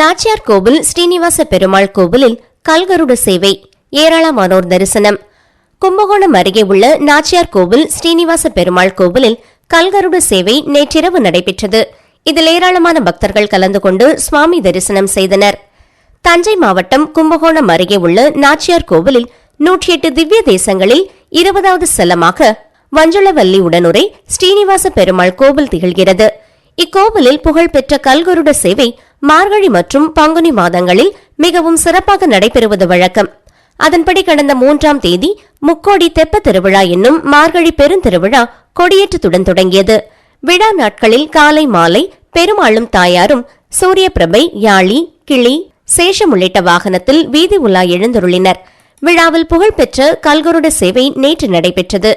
நாச்சியார் கோவில் ஸ்ரீனிவாச பெருமாள் கோவிலில் கல்கருட சேவை ஏராளமானோர் தரிசனம். கும்பகோணம் அருகே உள்ள நாச்சியார் கோவில் ஸ்ரீனிவாச பெருமாள் கோவிலில் கல்கருட சேவை நேற்றிரவு நடைபெற்றது. இதில் ஏராளமான பக்தர்கள் கலந்து கொண்டு சுவாமி தரிசனம் செய்தனர். தஞ்சை மாவட்டம் கும்பகோணம் அருகே உள்ள நாச்சியார் கோவிலில் நூற்றி எட்டு திவ்ய தேசங்களில் இருபதாவது ஸ்தலமாக வஞ்சுளவல்லி உடனுரை ஸ்ரீனிவாச பெருமாள் கோவில் திகழ்கிறது. இக்கோவிலில் புகழ்பெற்ற கல்கருட சேவை மார்கழி மற்றும் பங்குனி மாதங்களில் மிகவும் சிறப்பாக நடைபெறுவது வழக்கம். அதன்படி கடந்த மூன்றாம் தேதி முக்கோடி தெப்ப திருவிழா என்னும் மார்கழி பெருந்திருவிழா கொடியேற்றத்துடன் தொடங்கியது. விழா நாட்களில் காலை மாலை பெருமாளும் தாயாரும் சூரிய பிரபை யாழி கிளி சேஷம் உள்ளிட்ட வாகனத்தில் வீதி உலா எழுந்தருளினர். விழாவில் புகழ்பெற்ற கல்கருட சேவை நேற்று நடைபெற்றது.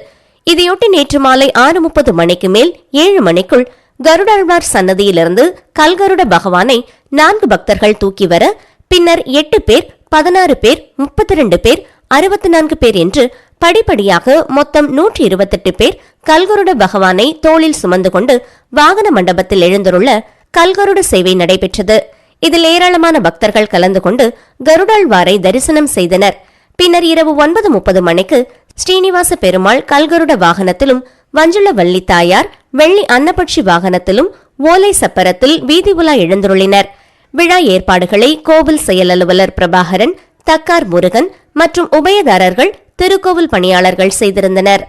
இதையொட்டி நேற்று மாலை ஆறு முப்பது மணிக்கு மேல் ஏழு மணிக்குள் கருடாழ்வார் சன்னதியிலிருந்து கல்கருட பகவானை நான்கு பக்தர்கள் தூக்கி வர பின்னர் எட்டு பேர் பதினாறு பேர் முப்பத்தி ரெண்டு பேர் அறுபத்தி நான்கு பேர் என்று படிப்படியாக மொத்தம் நூற்றி இருபத்தெட்டு பேர் கல்கருட பகவானை தோளில் சுமந்து கொண்டு வாகன மண்டபத்தில் எழுந்துள்ள கல்கருட சேவை நடைபெற்றது. இதில் ஏராளமான பக்தர்கள் கலந்து கொண்டு கருடாழ்வாரை தரிசனம் செய்தனர். பின்னர் இரவு ஒன்பது முப்பது மணிக்கு ஸ்ரீனிவாச பெருமாள் கல்கருட வாகனத்திலும் வஞ்சுள வள்ளி தாயார் வெள்ளி அன்னபட்சி வாகனத்திலும் ஓலை சப்பரத்தில் வீதி உலா எழுந்துருளினர். விழா ஏற்பாடுகளை கோவில் செயல் அலுவலர் பிரபாகரன் தக்கார் முருகன் மற்றும் உபயதாரர்கள் திருக்கோவில் பணியாளர்கள் செய்திருந்தனர்.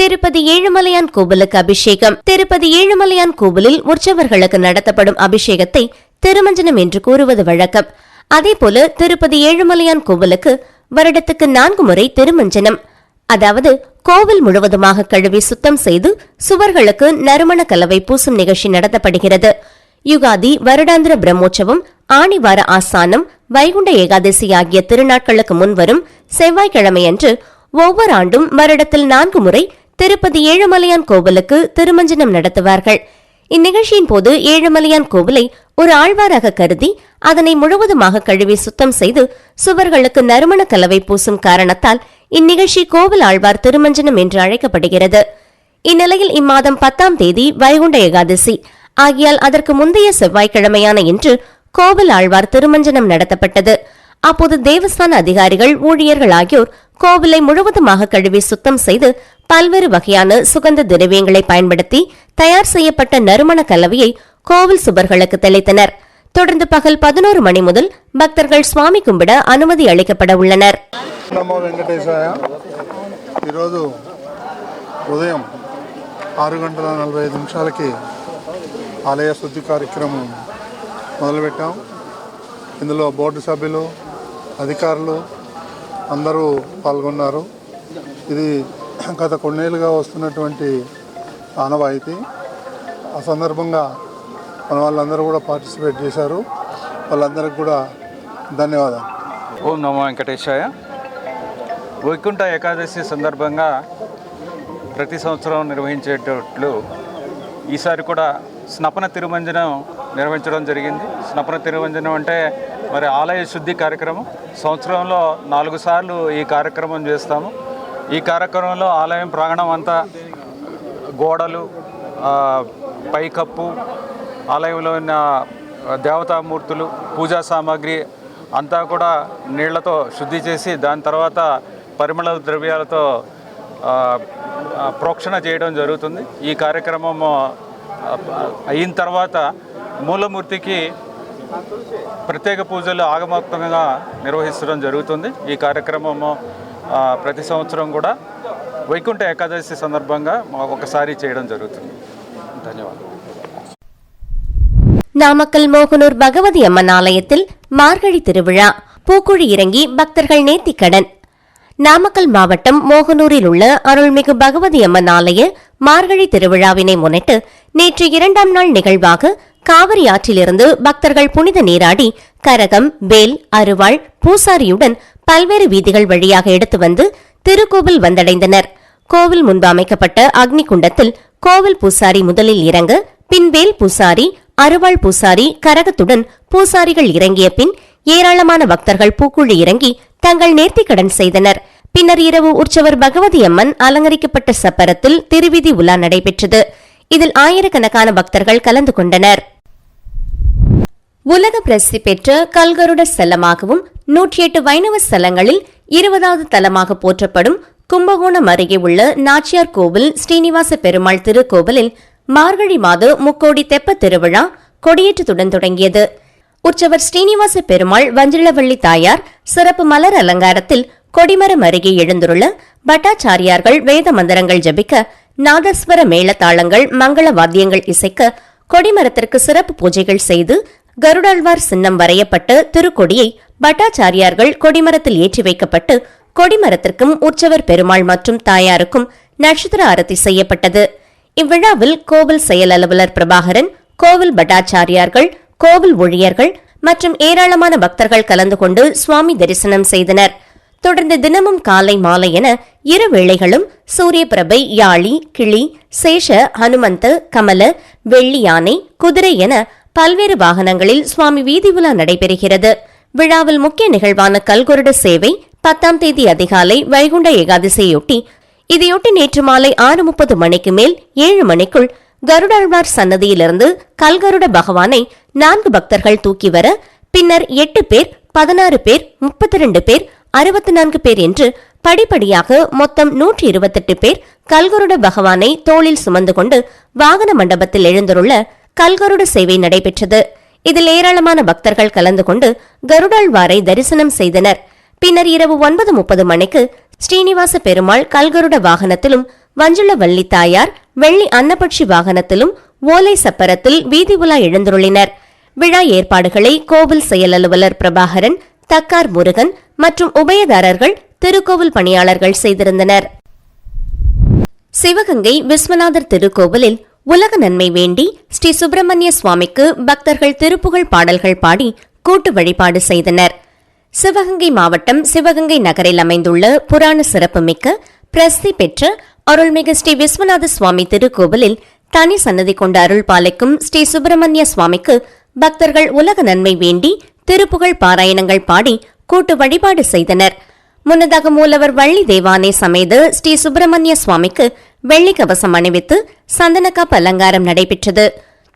திருப்பதி ஏழுமலையான் கோவிலுக்கு அபிஷேகம். திருப்பதி ஏழுமலையான் கோவிலில் உற்சவர்களுக்கு நடத்தப்படும் அபிஷேகத்தை திருமஞ்சனம் என்று கூறுவது வழக்கம். அதேபோல திருப்பதி ஏழுமலையான் கோவிலுக்கு வருடத்துக்கு நான்கு முறை திருமஞ்சனம். அதாவது கோவில் முழுவதுமாக கழுவி சுத்தம் செய்து சுவர்களுக்கு நறுமண கலவை பூசும் நிகழ்ச்சி நடத்தப்படுகிறது. யுகாதி வருடாந்திர பிரம்மோற்சவம் ஆணிவார ஆசானம் வைகுண்ட ஏகாதசி ஆகிய திருநாட்களுக்கு முன்வரும் செவ்வாய்க்கிழமையன்று ஒவ்வொரு ஆண்டும் வருடத்தில் நான்கு முறை திருப்பதி ஏழுமலையான் கோவிலுக்கு திருமஞ்சனம் நடத்துவார்கள். இந்நிகழ்ச்சியின் போது ஏழுமலையான் கோவிலை ஒரு ஆழ்வாராக கருதி அதனை முழுவதுமாக கழுவி சுத்தம் செய்து சுவர்களுக்கு நறுமண கலவை பூசும் காரணத்தால் இந்நிகழ்ச்சி கோவில் ஆழ்வார் திருமஞ்சனம் என்று அழைக்கப்படுகிறது. இந்நிலையில் இம்மாதம் பத்தாம் தேதி வைகுண்ட ஏகாதசி. ஆகியால் அதற்கு முந்தைய செவ்வாய்க்கிழமையான இன்று கோவில் ஆழ்வார் திருமஞ்சனம் நடத்தப்பட்டது. அப்போது தேவஸ்தான அதிகாரிகள் ஊழியர்கள் ஆகியோர் கோவிலை முழுவதுமாக கழுவி சுத்தம் செய்து பல்வேறு வகையான சுகந்த திரவியங்களை பயன்படுத்தி தயார் செய்யப்பட்ட நறுமண கலவையை கோவில் சுவர்களுக்கு தெளித்தனர் தொடர்ந்து பகல் பதினோரு மணி முதல் பக்தர்கள் சுவாமி கும்பிட அனுமதி அளிக்கப்பட உள்ளனர் నమో వెంకటేశాయ ఈరోజు ఉదయం ఆరు గంటల నలభై ఐదు నిమిషాలకి ఆలయ శుద్ధి కార్యక్రమం మొదలుపెట్టాం ఇందులో బోర్డు సభ్యులు అధికారులు అందరూ పాల్గొన్నారు. ఇది గత కొన్నేళ్ళుగా వస్తున్నటువంటి ఆనవాయితీ. ఆ సందర్భంగా మన వాళ్ళందరూ కూడా పార్టిసిపేట్ చేశారు. వాళ్ళందరికీ కూడా ధన్యవాదాలు. ఓం నమో వెంకటేశాయ. వైకుంఠ ఏకాదశి సందర్భంగా ప్రతి సంవత్సరం నిర్వహించేటట్లు ఈసారి కూడా స్నపన తిరుమంజనం నిర్వహించడం జరిగింది. స్నపన తిరుమంజనం అంటే మరి ఆలయ శుద్ధి కార్యక్రమం. సంవత్సరంలో నాలుగు సార్లు ఈ కార్యక్రమం చేస్తాము. ఈ కార్యక్రమంలో ఆలయం ప్రాంగణం అంతా గోడలు పైకప్పు ఆలయంలో ఉన్న దేవతామూర్తులు పూజా సామాగ్రి అంతా కూడా నీళ్ళతో శుద్ధి చేసి దాని తర్వాత పరిమళ ద్రవ్యాలతో ప్రోక్షణ చేయడం జరుగుతుంది. ఈ కార్యక్రమం అయిన తర్వాత మూలమూర్తికి ప్రత్యేక పూజలు ఆగమోక్తంగా నిర్వహించడం జరుగుతుంది ఈ కార్యక్రమము ఆ, ప్రతి సంవత్సరం కూడా వైకుంఠ ఏకాదశి సందర్భంగా ఒకసారి చేయడం జరుగుతుంది ధన్యవాదాలు நாமக்கல் மோகனூர் பகவதி அம்மன் ஆலயத்தில் மார்கழி திருவிழா பூக்குழி இறங்கி பக்தர்கள் நேர்த்திக்கடன் நாமக்கல் மாவட்டம் மோகனூரில் உள்ள அருள்மிகு பகவதி அம்மன் ஆலய மார்கழி திருவிழாவினை முன்னிட்டு நேற்று இரண்டாம் நாள் நிகழ்வாக காவிரி ஆற்றிலிருந்து பக்தர்கள் புனித நீராடி கரகம் வேல் அருவாள் பூசாரியுடன் பல்வேறு வீதிகள் வழியாக எடுத்து வந்து திருக்கோவில் வந்தடைந்தனர். கோவில் முன்பு அமைக்கப்பட்ட அக்னி குண்டத்தில் கோவில் பூசாரி முதலில் இறங்க பின் வேல் பூசாரி அருவாள் பூசாரி கரகத்துடன் பூசாரிகள் இறங்கிய பின் ஏராளமான பக்தர்கள் பூக்குழி இறங்கி தங்கள் நேர்த்திக்கடன் செய்தனர். பின்னர் இரவு உற்சவர் பகவதி அம்மன் அலங்கரிக்கப்பட்ட சப்பரத்தில் திருவிதி உலா நடைபெற்றது. இதில் ஆயிரக்கணக்கான பக்தர்கள் கலந்து கொண்டனர். உலக பிரசித்தி பெற்ற கல்கருட ஸ்தலமாகவும் நூற்றி எட்டு வைணவ ஸ்தலங்களில் இருபதாவது தலமாக போற்றப்படும் கும்பகோணம் அருகே உள்ள நாச்சியார் கோவில் ஸ்ரீனிவாச பெருமாள் திருக்கோவிலில் மார்கழி மாத முக்கோடி தெப்ப திருவிழா கொடியேற்றத்துடன் தொடங்கியது. உற்சவர் ஸ்ரீனிவாச பெருமாள் வஞ்சிளவள்ளி தாயார் சிறப்பு மலர் அலங்காரத்தில் கொடிமரம் அருகே எழுந்துள்ள பட்டாச்சாரியார்கள் வேத மந்திரங்கள் ஜபிக்க நாதஸ்வர மேளதாளங்கள் மங்கள வாத்தியங்கள் இசைக்க கொடிமரத்திற்கு சிறப்பு பூஜைகள் செய்து கருடாழ்வார் சின்னம் வரையப்பட்ட திருக்கொடியை பட்டாச்சாரியார்கள் கொடிமரத்தில் ஏற்றி வைக்கப்பட்டு கொடிமரத்திற்கும் உற்சவர் பெருமாள் மற்றும் தாயாருக்கும் நட்சத்திர ஆரத்தி செய்யப்பட்டது. இவ்விழாவில் கோவில் செயல் அலுவலர் பிரபாகரன் கோவில் பட்டாச்சாரியார்கள் கோவில் ஊழியர்கள் மற்றும் ஏராளமான பக்தர்கள் கலந்து கொண்டு சுவாமி தரிசனம் செய்தனர். தொடர்ந்து தினமும் காலை மாலை என இரு வேளைகளும் சூரிய பிரபை யாழி கிளி சேஷ ஹனுமந்த கமல வெள்ளி யானை குதிரை என பல்வேறு வாகனங்களில் சுவாமி வீதி உலா நடைபெறுகிறது. விழாவில் முக்கிய நிகழ்வான கல்குருட சேவை பத்தாம் தேதி அதிகாலை வைகுண்ட ஏகாதசியொட்டி இதையொட்டி நேற்று மாலை ஆறு முப்பது மணிக்கு மேல் ஏழு மணிக்குள் கருடாழ்வார் சன்னதியிலிருந்து கல்கருட பகவானை நான்கு பக்தர்கள் தூக்கி வர பின்னர் எட்டு பேர் பதினாறு பேர் முப்பத்தி ரெண்டு பேர் அறுபத்தி நான்கு பேர் என்று படிப்படியாக மொத்தம் நூற்றி இருபத்தெட்டு பேர் கல்கருட பகவானை தோளில் சுமந்து கொண்டு வாகன மண்டபத்தில் எழுந்துள்ள கல்கருட சேவை நடைபெற்றது. இதில் ஏராளமான பக்தர்கள் கலந்து கொண்டு கருடாழ்வாரை தரிசனம் செய்தனர். பின்னர் இரவு ஒன்பது முப்பது மணிக்கு ஸ்ரீனிவாச பெருமாள் கல்கருட வாகனத்திலும் வஞ்சுள வள்ளி தாயார் வெள்ளி அன்னபட்சி வாகனத்திலும் ஓலை சப்பரத்தில் வீதி உலா எழுந்துருளினர். விழா ஏற்பாடுகளை கோவில் செயல் அலுவலர் பிரபாகரன் தக்கார் முருகன் மற்றும் உபயதாரர்கள் திருக்கோவில் பணியாளர்கள் செய்திருந்தனர். சிவகங்கை விஸ்வநாதர் திருக்கோவிலில் உலக நன்மை வேண்டி ஸ்ரீ சுப்பிரமணிய சுவாமிக்கு பக்தர்கள் திருப்புகழ் பாடல்கள் பாடி கூட்டு வழிபாடு செய்தனர். சிவகங்கை மாவட்டம் சிவகங்கை நகரில் அமைந்துள்ள புராண சிறப்புமிக்க பிரசித்தி பெற்ற அருள்மிகு ஸ்ரீ விஸ்வநாத சுவாமி திருக்கோவிலில் தனி சன்னதி கொண்ட அருள்பாலைக்கும் ஸ்ரீ சுப்பிரமணிய சுவாமிக்கு பக்தர்கள் உலக நன்மை வேண்டி திருப்புகழ் பாராயணங்கள் பாடி கூட்டு வழிபாடு செய்தனர். முன்னதாக மூலவர் வள்ளி தேவானை சமேத ஸ்ரீ சுப்பிரமணிய சுவாமிக்கு வெள்ளி கவசம் அணிவித்து சந்தனக்காப்பு அலங்காரம் நடைபெற்றது.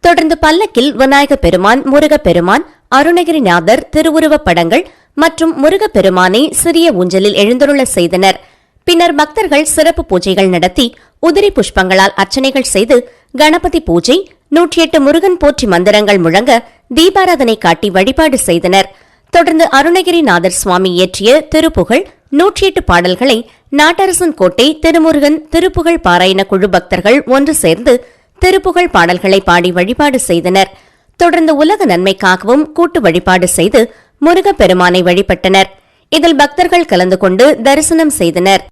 தொடர்ந்து பல்லக்கில் விநாயக பெருமான் முருகப்பெருமான் அருணகிரிநாதர் திருவுருவப் படங்கள் மற்றும் முருகப்பெருமானை சிறிய ஊஞ்சலில் எழுந்தருள செய்தனர். பின்னர் பக்தர்கள் சிறப்பு பூஜைகள் நடத்தி உதிரி புஷ்பங்களால் அர்ச்சனைகள் செய்து கணபதி பூஜை நூற்றி எட்டு முருகன் போற்றி மந்திரங்கள் முழங்க தீபாராதனை காட்டி வழிபாடு செய்தனர். தொடர்ந்து அருணகிரிநாதர் சுவாமி இயற்றிய திருப்புகழ் நூற்றி எட்டு பாடல்களை நாட்டரசன் கோட்டை திருமுருகன் திருப்புகழ் பாராயண குழு பக்தர்கள் ஒன்று சேர்ந்து திருப்புகழ் பாடல்களை பாடி வழிபாடு செய்தனர். தொடர்ந்து உலக நன்மைக்காகவும் கூட்டு வழிபாடு செய்து முருகப்பெருமானை வழிபட்டனர். இதில் பக்தர்கள் கலந்து கொண்டு தரிசனம் செய்தனர்.